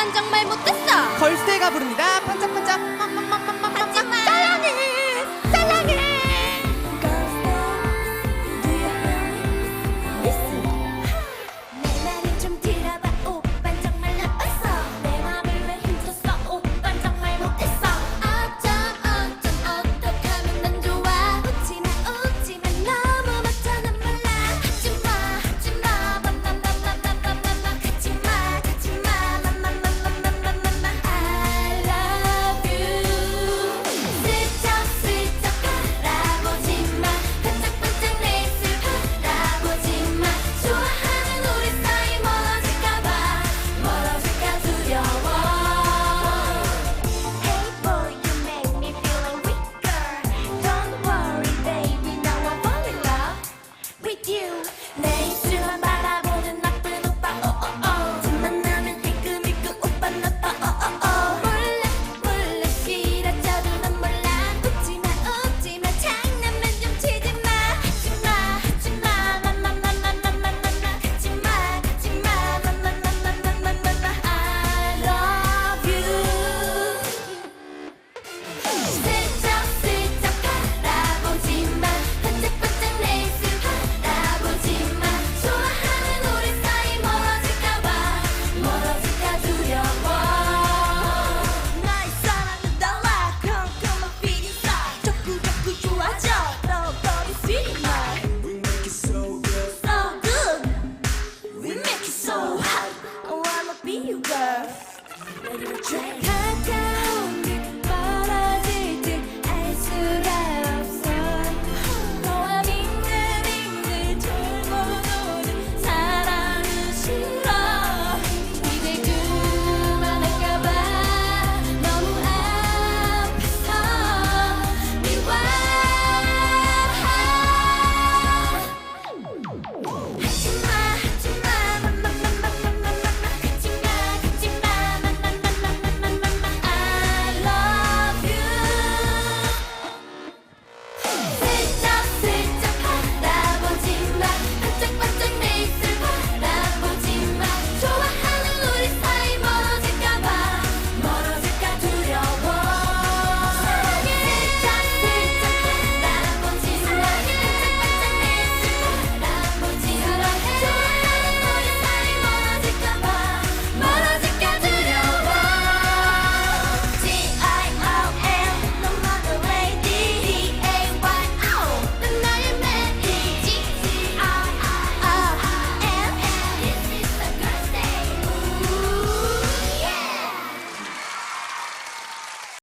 반짝반짝 말 못했어. 걸스가 부릅니다. 반짝반짝. 막, 막, 막, 막, 막. be you, girl. Let it drink.